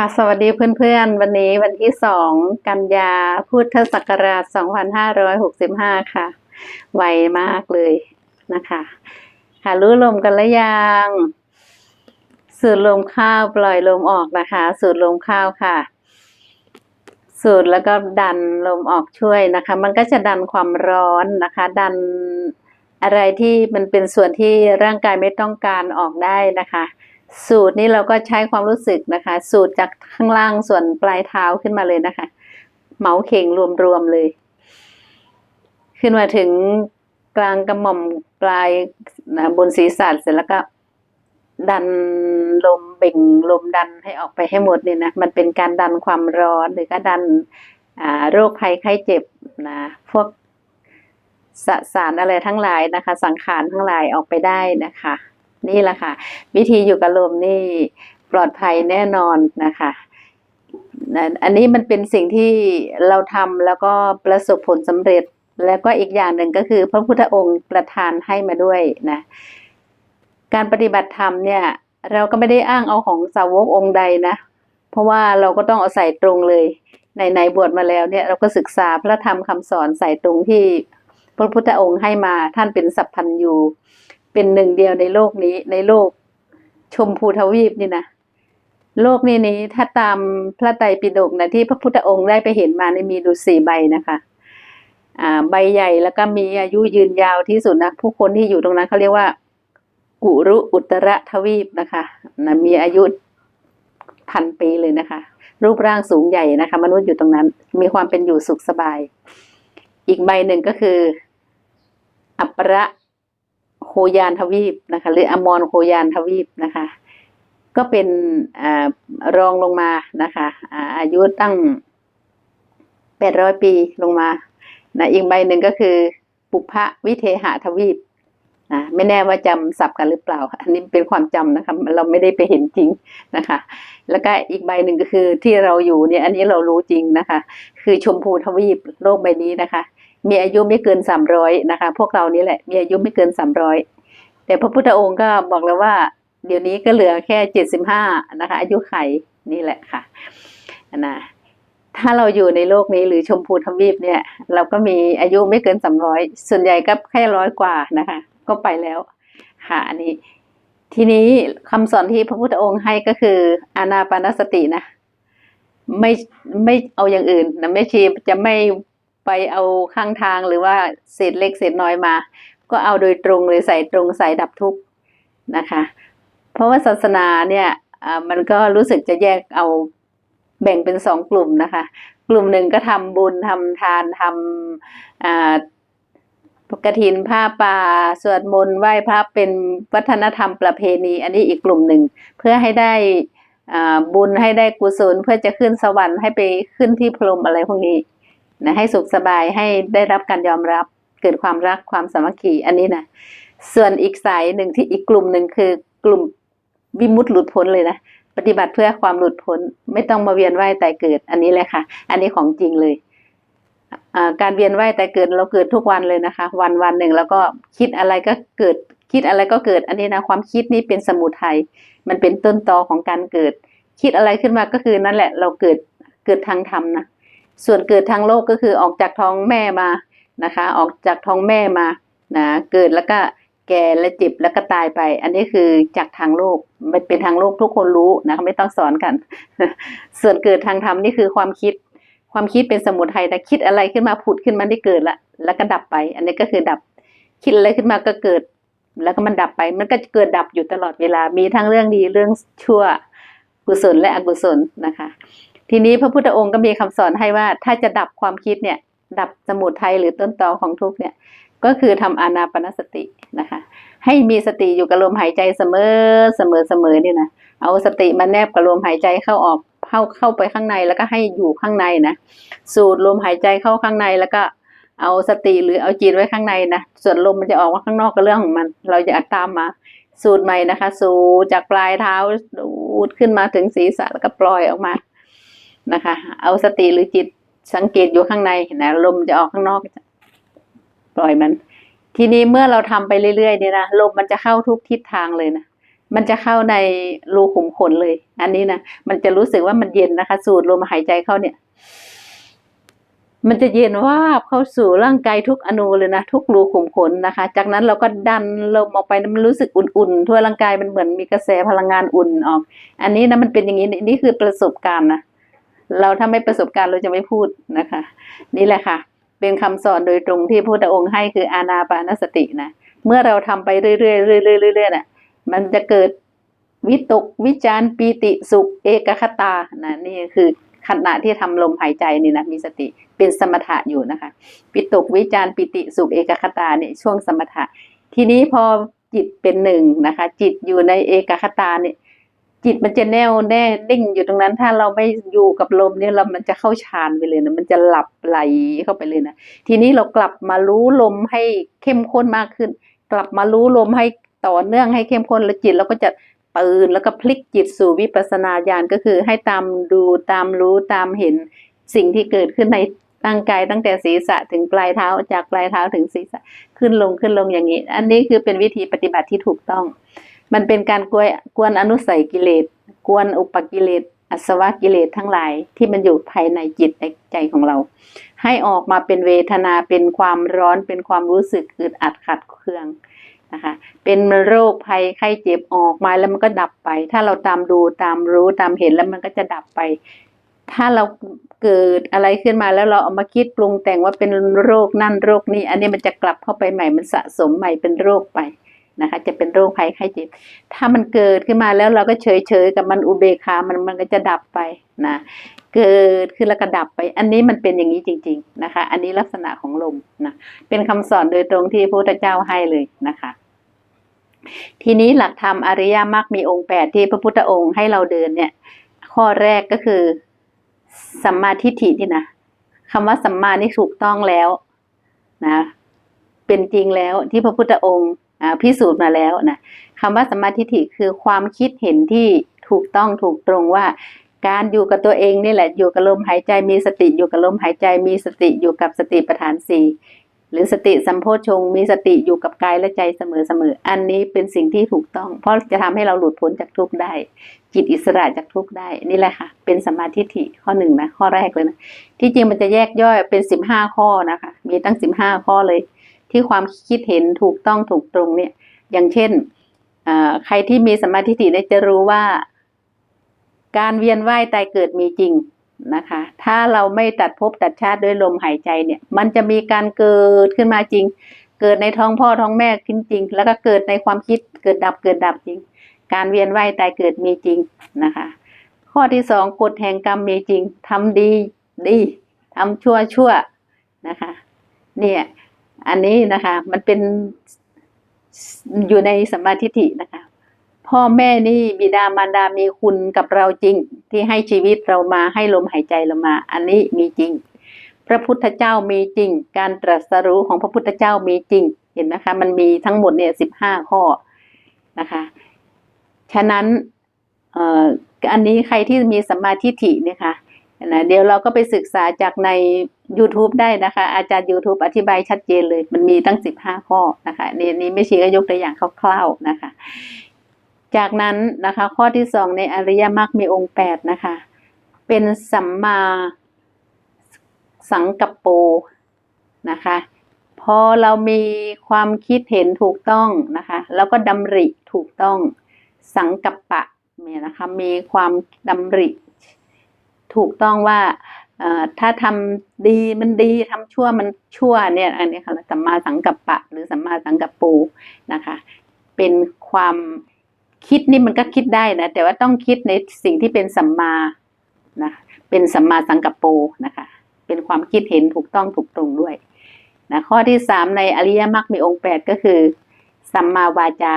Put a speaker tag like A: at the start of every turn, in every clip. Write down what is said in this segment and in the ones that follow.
A: ค่ะ สวัสดีเพื่อนๆ วันนี้วันที่สองกันยาพุทธศักราช 2565 ค่ะ ไวมากเลยนะคะค่ะรู้ลมกันแล้วยัง สูดลมเข้าปล่อยลมออกนะคะ สูดลมเข้าค่ะ สูดแล้วก็ดันลมออกช่วยนะคะ มันก็จะดันความร้อนนะคะ ดันอะไรที่มันเป็นส่วนที่ร่างกายไม่ต้องการออกได้นะคะ สูตรนี้เราก็ใช้ความรู้สึกนะคะ สูตรจากข้างล่างส่วนปลายเท้าขึ้นมาเลยนะคะ เหมาเข่งรวมๆเลย ขึ้นมาถึงกลางกระหม่อมปลายนะบนศีรษะเสร็จแล้วก็ดันลมเบ่งลมดันให้ออกไปให้หมดเนี่ยนะมันเป็นการดันความร้อนหรือก็ดันโรคภัยไข้เจ็บนะพวกสสารอะไรทั้งหลายนะคะ สังขารทั้งหลายออกไปได้นะคะ นี่แหละค่ะ วิธีอยู่กับลมนี่ปลอดภัยแน่นอนนะคะนะอันนี้มันเป็นสิ่งที่เราทำแล้วก็ประสบผลสำเร็จ แล้วก็อีกอย่างหนึ่งก็คือ พระพุทธองค์ประทานให้มาด้วยนะ การปฏิบัติธรรมเนี่ย เราก็ไม่ได้อ้างเอาของสาวกองค์ใดนะ เพราะว่าเราก็ต้องเอาใส่ตรงเลยในในบวชมาแล้วเนี่ยเราก็ศึกษาพระธรรมคำสอนใส่ตรงที่พระพุทธองค์ให้มาท่านเป็นสัพพันยู เป็นหนึ่งเดียวในโลกนี้ในโลกชมพูทวีปนี่นะโลกนี้นี้ถ้าตามพระไตรปิฎกนะที่พระพุทธองค์ได้ไปเห็นมาในมีดูสี่ใบนะคะอ่าใบใหญ่แล้วก็มีอายุยืนยาวที่สุดนะผู้คนที่อยู่ตรงนั้นเขาเรียกว่า กุรุอุตระทวีปนะคะนะมีอายุพันปีเลยนะคะ รูปร่างสูงใหญ่นะคะ มนุษย์อยู่ตรงนั้น มีความเป็นอยู่สุขสบาย อีกใบหนึ่งก็คือ อัปปะ ยานทวีปนะคะ หรืออมรโคยานทวีปนะคะ ก็เป็นอรองลงมานะคะอายุตั้งแปดร้อยปีลงมานะอีกใบหนึ่งก็คือปุพพวิเทหทวีปนะไม่แน่ว่าจำศัพท์กันหรือเปล่า อันนี้เป็นความจำนะคะ เราไม่ได้ไปเห็นจริงนะคะ แล้วก็อีกใบหนึ่งก็คือที่เราอยู่เนี่ย อันนี้เรารู้จริงนะคะ คือชมพูทวีปโลกใบนี้นะคะ มีอายุไม่เกินสามร้อยนะคะ พวกเรานี่แหละ มีอายุไม่เกินสามร้อย แต่พระพุทธองค์ก็บอกแล้วว่า เดี๋ยวนี้ก็เหลือแค่เจ็ดสิบห้านะคะ อายุไขนี่แหละค่ะนะถ้าเราอยู่ในโลกนี้หรือชมพูทวีปเนี่ย เราก็มีอายุไม่เกินสามร้อยส่วนใหญ่ก็แค่ร้อยกว่านะคะ ก็ไปแล้วค่ะอันนี้ ทีนี้คำสอนที่พระพุทธองค์ให้ก็คืออานาปานสตินะ ไม่ไม่เอาอย่างอื่นนะไม่ชีจะไม่ไปเอาข้างทางหรือว่าเศษเล็กเศษน้อยมา ก็เอาโดยตรงเลยใส่ตรงใส่ดับทุกข์นะคะ เพราะว่าศาสนาเนี่ยมันก็รู้สึกจะแยกเอาแบ่งเป็นสองกลุ่มนะคะ กลุ่มหนึ่งก็ทำบุญทำทานทำอ่ากฐินผ้าป่าสวดมนต์ไหว้พระเป็นวัฒนธรรมประเพณี อันนี้อีกกลุ่มหนึ่งเพื่อให้ได้บุญให้ได้กุศลเพื่อจะขึ้นสวรรค์ให้ไปขึ้นที่พรหมอะไรพวกนี้นะให้สุขสบายให้ได้รับการยอมรับ เกิดความรักความสามัคคีอันนี้นะส่วนอีกสายหนึ่งที่อีกกลุ่มหนึ่งคือกลุ่มวิมุตติหลุดพ้นเลยนะปฏิบัติเพื่อความหลุดพ้นไม่ต้องมาเวียนว่ายแต่เกิด อันนี้เลยค่ะ อันนี้ของจริงเลยการเวียนว่ายแต่เกิดเราเกิดทุกวันเลยนะคะ วันวันหนึ่งแล้วก็คิดอะไรก็เกิด คิดอะไรก็เกิด อันนี้นะความคิดนี้เป็นสมุทัยมันเป็นต้นตอของการเกิด คิดอะไรขึ้นมาก็คือนั่นแหละ เราเกิดเกิดทางธรรมนะส่วนเกิดทางโลกก็คือออกจากท้องแม่มา นะคะ ออกจากท้องแม่มานะเกิดแล้วก็แก่และเจ็บแล้วก็ตายไป อันนี้คือจากทางโลกมันเป็นทางโลกทุกคนรู้นะคะไม่ต้องสอนกัน ส่วนเกิดทางธรรมนี่คือความคิด ความคิดเป็นสมุทัยแต่คิดอะไรขึ้นมาผุดขึ้นมาได้เกิดละแล้วก็ดับไป อันนี้ก็คือดับคิดอะไรขึ้นมาก็เกิด แล้วก็มันดับไป มันก็จะเกิดดับอยู่ตลอดเวลามีทั้งเรื่องดีเรื่องชั่วกุศลและอกุศลนะคะ ทีนี้พระพุทธองค์ก็มีคำสอนให้ว่าถ้าจะดับความคิดเนี่ย ดับสมุทัยหรือต้นตอของทุกเนี่ย ก็คือทำอานาปนสตินะคะ ให้มีสติอยู่กับลมหายใจเสมอเสมอเสมอเนี่ยนะเอาสติมาแนบกับลมหายใจเข้าออกเข้าเข้าไปข้างในแล้วก็ให้อยู่ข้างในนะสูดลมหายใจเข้าข้างในแล้วก็เอาสติหรือเอาจิตไว้ข้างในนะส่วนลมมันจะออกมาข้างนอกก็เรื่องของมัน เราจะอัดตามมาสูดใหม่นะคะ สูดจากปลายเท้าสูดขึ้นมาถึงศีรษะแล้วก็ปล่อยออกมานะคะ เอาสติหรือจิต สังเกตอยู่ข้างในเห็นะลมจะออกข้างนอกปล่อยมัน ทีนี้เมื่อเราทำไปเรื่อยๆเนี่ยนะลมมันจะเข้าทุกทิศทางเลยนะมันจะเข้าในรูขุมขนเลย อันนี้นะมันจะรู้สึกว่ามันเย็นนะคะ สูดลมหายใจเข้าเนี่ย มันจะเย็นวาบเข้าสู่ร่างกายทุกอนูเลยนะทุกรูขุมขนนะคะ จากนั้นเราก็ดันลมออกไปมันรู้สึกอุ่นๆทั่วร่างกายมันเหมือนมีกระแสพลังงานอุ่นออก อันนี้นะมันเป็นอย่างนี้นี่คือประสบการณ์นะ เราถ้าไม่ประสบการณ์เราจะไม่พูดนะคะ นี่แหละค่ะ เป็นคำสอนโดยตรงที่พระพุทธองค์ให้คืออานาปานสตินะเมื่อเราทำไปเรื่อยๆเรื่อยๆเรื่อยๆน่ะมันจะเกิดวิตกวิจารปีติสุขเอกคตานะนี่คือขณะที่ทำลมหายใจนี่นะมีสติเป็นสมถะอยู่นะคะวิตกวิจารปิติสุขเอกคตาเนี่ยช่วงสมถะ ทีนี้พอจิตเป็นหนึ่งนะคะ จิตอยู่ในเอกคตาเนี่ย จิตมันจะแน่วแน่นิ่งอยู่ตรงนั้น ถ้าเราไม่อยู่กับลมเนี่ยเรามันจะเข้าฌานไปเลยนะมันจะหลับไหลเข้าไปเลยนะทีนี้เรากลับมารู้ลมให้เข้มข้นมากขึ้น กลับมารู้ลมให้ต่อเนื่องให้เข้มข้นแล้วจิตเราก็จะตื่นแล้วก็พลิกจิตสู่วิปัสสนาญาณก็คือให้ตามดูตามรู้ตามเห็นสิ่งที่เกิดขึ้นในร่างกายตั้งแต่ศีรษะถึงปลายเท้าจากปลายเท้าถึงศีรษะขึ้นลงขึ้นลงอย่างนี้ อันนี้คือเป็นวิธีปฏิบัติที่ถูกต้อง มันเป็นการกวยกวนอนุสัยกิเลส กวนอุปกิเลสอสวะกิเลสทั้งหลายที่มันอยู่ภายในจิตในใจของเรา ให้ออกมาเป็นเวทนาเป็นความร้อนเป็นความรู้สึกอึดอัดขัดเคืองนะคะเป็นโรคภัยไข้เจ็บออกมาแล้วมันก็ดับไป ถ้าเราตามดูตามรู้ตามเห็นแล้วมันก็จะดับไป ถ้าเราเกิดอะไรขึ้นมาแล้วเราเอามาคิดปรุงแต่งว่าเป็นโรคนั่นโรคนี้ อันนี้มันจะกลับเข้าไปใหม่มันสะสมใหม่เป็นโรคไป นะคะ จะเป็นโรคภัยไข้เจ็บ ถ้ามันเกิดขึ้นมาแล้วเราก็เฉยเฉยๆกับมันอุเบกขามันมันก็จะดับไปนะเกิดขึ้นแล้วก็ดับไป อันนี้มันเป็นอย่างนี้จริง ๆนะคะ อันนี้ลักษณะของลมนะเป็นคำสอนโดยตรงที่พระพุทธเจ้าให้เลยนะคะ ทีนี้หลักธรรมอริยมรรคมีองค์แปดที่พระพุทธองค์ให้เราเดินเนี่ย ข้อแรกก็คือสัมมาทิฏฐินี่นะคำว่าสัมมานี่ถูกต้องแล้วนะเป็นจริงแล้วที่พระพุทธองค์ พิสูจน์มาแล้วนะคำว่าสมาทิฏฐิคือความคิดเห็นที่ถูกต้องถูกตรงว่า การอยู่กับตัวเองนี่แหละอยู่กับลมหายใจมีสติอยู่กับลมหายใจมีสติอยู่กับสติปัฏฐานสี่หรือสติสัมโพชฌงค์มีสติอยู่กับกายและใจเสมอเสมออันนี้เป็นสิ่งที่ถูกต้อง เพราะจะทำให้เราหลุดพ้นจากทุกข์ได้ จิตอิสระจากทุกข์ได้นี่แหละค่ะ เป็นสมาธิฐิข้อหนึ่งนะข้อแรกเลยนะที่จริงมันจะแยกย่อยเป็นสิบห้าข้อนะคะ มีตั้งสิบห้าข้อเลย ที่ความคิดเห็นถูกต้องถูกตรงเนี่ย อย่างเช่นใครที่มีสมาธิฏฐิเนี่ยจะรู้ว่า การเวียนว่ายตายเกิดมีจริงนะคะ ถ้าเราไม่ตัดภพตัดชาติด้วยลมหายใจเนี่ย มันจะมีการเกิดขึ้นมาจริง เกิดในท้องพ่อท้องแม่ขึ้นจริง แล้วก็เกิดในความคิดเกิดดับเกิดดับจริง การเวียนว่ายตายเกิดมีจริงนะคะ ข้อที่สองกฎแห่งกรรมมีจริงทำดีดีทำชั่วชั่วนะคะ เนี่ย อันนี้นะคะ มันเป็นอยู่ในสัมมาทิฏฐินะคะ พ่อแม่นี่บิดามารดามีคุณกับเราจริง ที่ให้ชีวิตเรามาให้ลมหายใจเรามา อันนี้มีจริง พระพุทธเจ้ามีจริง การตรัสรู้ของพระพุทธเจ้ามีจริง เห็นนะคะ มันมีทั้งหมดเนี่ยสิบห้าข้อนะคะ ฉะนั้นอันนี้ใครที่มีสัมมาทิฏฐิเนี่ยค่ะ นะเดี๋ยวเราก็ไปศึกษาจากใน YouTube ได้นะคะ อาจารย์ YouTube อธิบายชัดเจนเลย มันมีตั้งสิบห้าข้อนะคะนี่นี่ไม่ชี้ก็ยกตัวอย่างคร่าวๆนะคะ จากนั้นนะคะ ข้อที่สองในอริยมรรคมีองค์แปดนะคะ เป็นสัมมาสังกัปโปนะคะ พอเรามีความคิดเห็นถูกต้องนะคะ แล้วก็ดำริถูกต้องสังกัปปะเนี่ยนะคะมีความดำริ ถูกต้องว่าถ้าทำดีมันดีทำชั่วมันชั่วเนี่ยอันนี้ค่ะสัมมาสังกัปปะ หรือสัมมาสังกัปปูนะคะ เป็นความคิดนี่มันก็คิดได้นะแต่ว่าต้องคิดในสิ่งที่เป็นสัมมานะเป็นสัมมาสังกัปโปนะคะ เป็นความคิดเห็นถูกต้องถูกตรงด้วยนะข้อที่สามในอริยมรรคมีองค์แปดก็คือสัมมาวาจา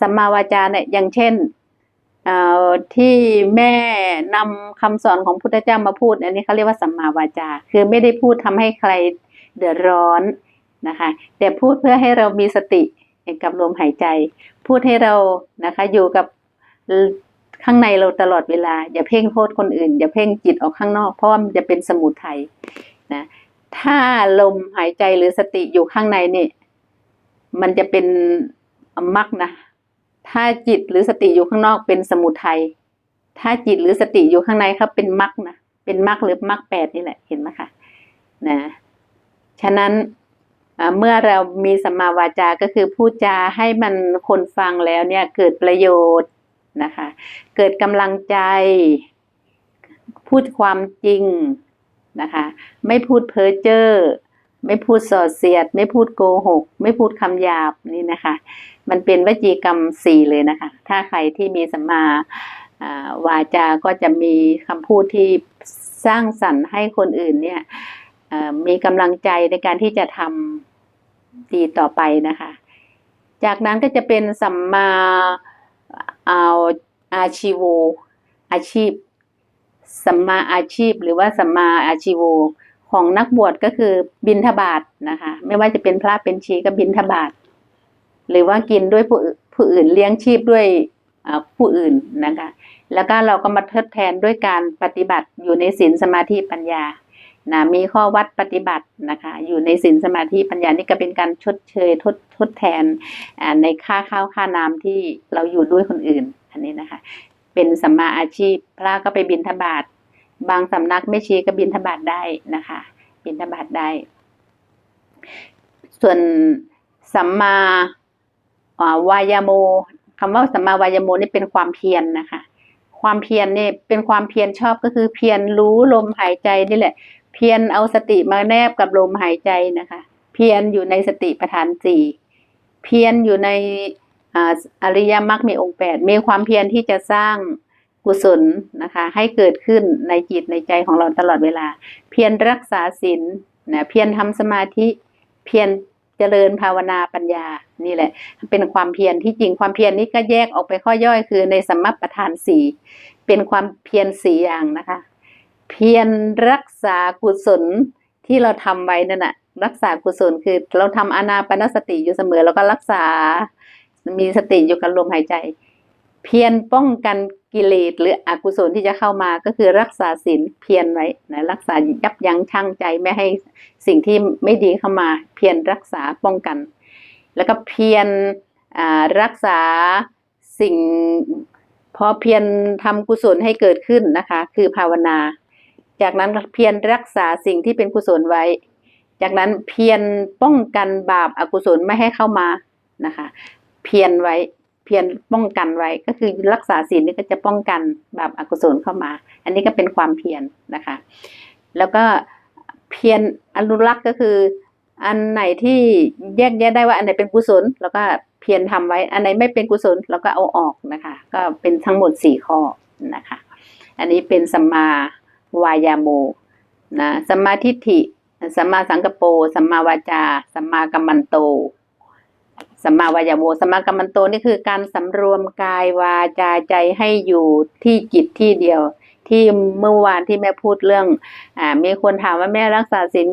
A: สัมมาวาจาเนี่ยอย่างเช่น ที่แม่นำคำสอนของพุทธเจ้ามาพูด อันนี้เขาเรียกว่าสัมมาวาจา คือไม่ได้พูดทำให้ใครเดือดร้อนนะคะแต่พูดเพื่อให้เรามีสติกับลมหายใจ พูดให้เรานะคะอยู่กับข้างในเราตลอดเวลา อย่าเพ่งโทษคนอื่น อย่าเพ่งจิตออกข้างนอกเพราะว่ามันจะเป็นสมุทัยนะถ้าลมหายใจหรือสติอยู่ข้างในนี่มันจะเป็นมรรคนะ ถ้าจิตหรือสติอยู่ข้างนอกเป็นสมุทัย ถ้าจิตหรือสติอยู่ข้างในครับเป็นมรคนะ เป็นมรคหรือมรคแปดนี่แหละ เห็นไหมคะ นะ ฉะนั้นเมื่อเรามีสัมมาวาจา ก็คือพูดจาให้มันคนฟังแล้วเนี่ยเกิดประโยชน์นะคะ เกิดกำลังใจ พูดความจริงนะคะ ไม่พูดเพ้อเจ้อ ไม่พูดส่อเสียด ไม่พูดโกหก ไม่พูดคำหยาบนี่นะคะ มันเป็นวจีกรรมสี่เลยนะคะ ถ้าใครที่มีสัมมาวาจาก็จะมีคำพูดที่สร้างสรรค์ให้คนอื่นเนี่ยมีกำลังใจในการที่จะทำดีต่อไปนะคะ จากนั้นก็จะเป็นสัมมาเอาอาชีโวอาชีพ สัมมาอาชีพหรือว่าสัมมาอาชีโวของนักบวชก็คือบินทบาทนะคะ ไม่ว่าจะเป็นพระเป็นชีก็บินทบาท หรือว่ากินด้วยผู้ผู้อื่นเลี้ยงชีพด้วยผู้อื่นนะคะ แล้วก็เราก็มาทดแทนด้วยการปฏิบัติอยู่ในศีลสมาธิปัญญานะมีข้อวัดปฏิบัตินะคะ อยู่ในศีลสมาธิปัญญานี่ก็เป็นการชดเชยทดทดแทนในค่าข้าวค่าน้ำที่เราอยู่ด้วยคนอื่น อันนี้นะคะ เป็นสัมมาอาชีพพระก็ไปบินทบาทบางสำนักไม่ชีก็บินทบาทได้นะคะ บินทบาทได้ ส่วนสัมมา วายโมคำว่าสัมมาวายโมนี่เป็นความเพียรนะคะ ความเพียรเนี่ยเป็นความเพียรชอบก็คือเพียรรู้ลมหายใจนี่แหละ เพียรเอาสติมาแนบกับลมหายใจนะคะ เพียรอยู่ในสติปัฏฐานสี่เพียรอยู่ในอริยมรรคมีองค์แปดมีความเพียรที่จะสร้างกุศลนะคะ ให้เกิดขึ้นในจิตในใจของเราตลอดเวลา เพียรรักษาศีลนะเพียรทำสมาธิเพียร เจริญภาวนาปัญญา นี่แหละ เป็นความเพียรที่จริงความเพียรนี้ก็แยกออกไปข้อย่อยคือในสมัปประธานสี่เป็นความเพียรสี่อย่างนะคะ เพียรรักษากุศลที่เราทำไว้นั่นน่ะ รักษากุศลคือเราทำอานาปนสติอยู่เสมอ แล้วก็รักษา มีสติอยู่กับลมหายใจ เพียรป้องกันกิเลสหรืออกุศลที่จะเข้ามาก็คือรักษาศีลเพียรไว้นะรักษายับยั้งชั่งใจไม่ให้สิ่งที่ไม่ดีเข้ามา เพียรรักษาป้องกัน แล้วก็เพียรรักษาสิ่งพอเพียรทำกุศลให้เกิดขึ้นนะคะ คือภาวนา จากนั้นเพียรรักษาสิ่งที่เป็นกุศลไว้ จากนั้นเพียรป้องกันบาปอกุศลไม่ให้เข้ามานะคะ เพียรไว้ เพียรป้องกันไว้ ก็คือรักษาศีลนี่ก็จะป้องกันบาปอกุศลเข้ามา อันนี้ก็เป็นความเพียรนะคะ แล้วก็เพียรอนุรักษ์ก็คือ อันไหนที่แยกแยะได้ว่าอันไหนเป็นกุศลแล้วก็เพียรทำไว้ อันไหนไม่เป็นกุศลเราก็เอาออกนะคะ ก็เป็นทั้งหมดสี่ข้อนะคะ อันนี้เป็นสัมมาวายาโมนะสัมมาทิฏฐิสัมมาสังกปรสัมมาวาจา สัมมากัมมันโต สัมมาวายาโมสัมมากัมมันโตนี่คือการสำรวมกายวาจาใจให้อยู่ที่จิตที่เดียว ที่เมื่อวานที่แม่พูดเรื่องอ่ามีคนถามว่าแม่รักษาศีล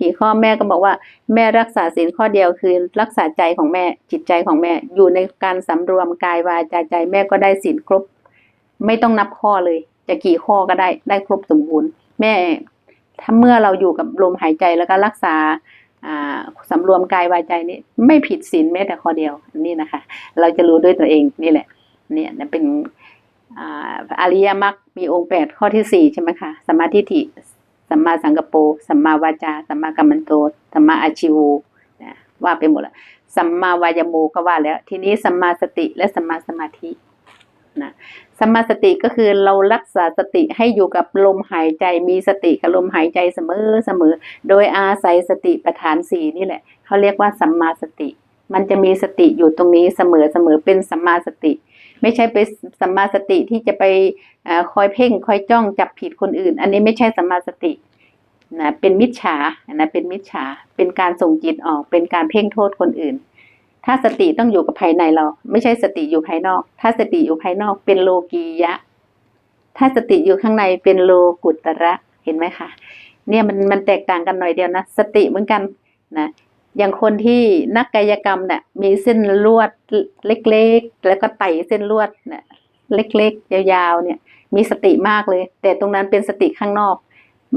A: กี่ข้อแม่ก็บอกว่า แม่รักษาศีลข้อเดียวคือรักษาใจของแม่จิตใจของแม่ อยู่ในการสำรวมกายวาจาใจแม่ก็ได้ศีลครบ ไม่ต้องนับข้อเลย จะกี่ข้อก็ได้ได้ครบสมบูรณ์ แม่ถ้าเมื่อเราอยู่กับลมหายใจแล้วก็รักษา อ่ารวมกายวาจานี้ไม่ผิดศีลแม้แต่ข้อเดียวนี่นะคะ เราจะรู้ด้วยตัวเองนี่แหละ เนี่ยเป็นออริยมรรคมีองค์แปดข้อที่สี่ใช่ไหมคะสมมาทิฐิสัมมาสังกปรสัมมาวาจาสัมมากัมมันโตสัมมาอาชิวนะว่าไปหมดแล้วสัมมาวายโมก็ว่าแล้ว ทีนี้สัมมาสติและสัมมาสมาธิ นะสัมมาสติก็คือเรารักษาสติให้อยู่กับลมหายใจมีสติกับลมหายใจเสมอเสมอ โดยอาศัยสติปัฏฐานสี่นี่แหละเขาเรียกว่าสัมมาสติ มันจะมีสติอยู่ตรงนี้เสมอเสมอเป็นสัมมาสติ ไม่ใช่ไปสัมมาสติที่จะไปอคอยเพ่งคอยจ้องจับผิดคนอื่น อันนี้ไม่ใช่สัมมาสตินะเป็นมิจฉานะเป็นมิจฉาเป็นการส่งจิตออกเป็นการเพ่งโทษคนอื่น ถ้าสติต้องอยู่กับภายในเรา ไม่ใช่สติอยู่ภายนอก ถ้าสติอยู่ภายนอกเป็นโลกียะ ถ้าสติอยู่ข้างในเป็นโลกุตระเห็นไหมคะเนี่ยมันมันแตกต่างกันหน่อยเดียวนะสติเหมือนกันนะอย่างคนที่นักกายกรรมเนี่ยมีเส้นลวดเล็กๆ แล้วก็ไต่เส้นลวดเนี่ยเล็กๆ ยาวๆเนี่ย มีสติมากเลย แต่ตรงนั้นเป็นสติข้างนอก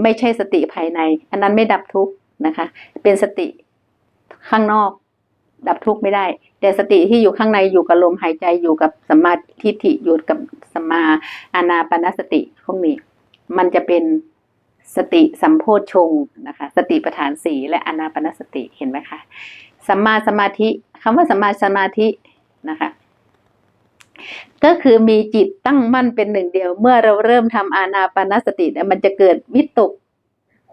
A: ไม่ใช่สติภายใน อันนั้นไม่ดับทุกข์นะคะ เป็นสติข้างนอก ดับทุกข์ไม่ได้ แต่สติที่อยู่ข้างในอยู่กับลมหายใจอยู่กับสัมมาทิฏฐิอยู่กับสัมมาอานาปนสติพวกนี้ มันจะเป็นสติสัมโพชฌงนะคะ สติปัฏฐานสีและอานาปนสติเห็นไหมคะสัมมาสมาธิคำว่าสัมมาสมาธินะคะก็คือมีจิตตั้งมั่นเป็นหนึ่งเดียว เมื่อเราเริ่มทำอานาปนสติเนี่ยมันจะเกิดวิตก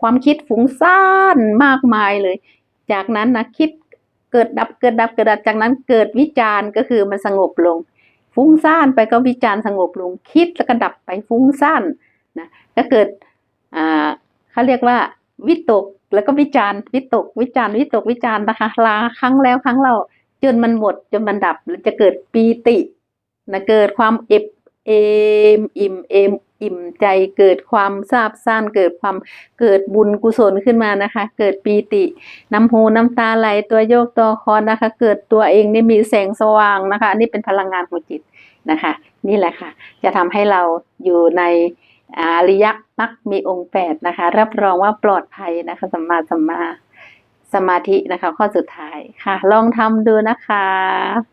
A: ความคิดฟุ้งซ่านมากมายเลย จากนั้นนะคิด เกิดดับเกิดดับเกิดดับจากนั้นเกิดวิจารณ์ก็คือมันสงบลง ฟุ้งซ่านไปก็วิจารณ์สงบลง คิดแล้วก็ดับไปฟุ้งซ่านนะก็เกิดอ่าเขาเรียกว่าวิตกแล้วก็วิจารณ์วิตก วิจารณ์วิตกวิจารณ์นะคะลาครั้งแล้วครั้งเล่าจนมันหมดจนมันดับแล้วจะเกิดปีตินะเกิดความเอบเอมอิ่มเอม อิ่มใจเกิดความซาบซ่านเกิดความเกิดบุญกุศลขึ้นมานะคะ เกิดปีติน้ำหูน้ำตาไหลตัวโยกตัวคอนนะคะ เกิดตัวเองนี่มีแสงสว่างนะคะนนี้เป็นพลังงานของจิตนะคะ นี่แหละค่ะ จะทำให้เราอยู่ในอริยมรรคมีองค์แปดนะคะ รับรองว่าปลอดภัยนะคะสัมมาสัมมาสมาธินะคะ ข้อสุดท้ายค่ะ ลองทำดูนะคะ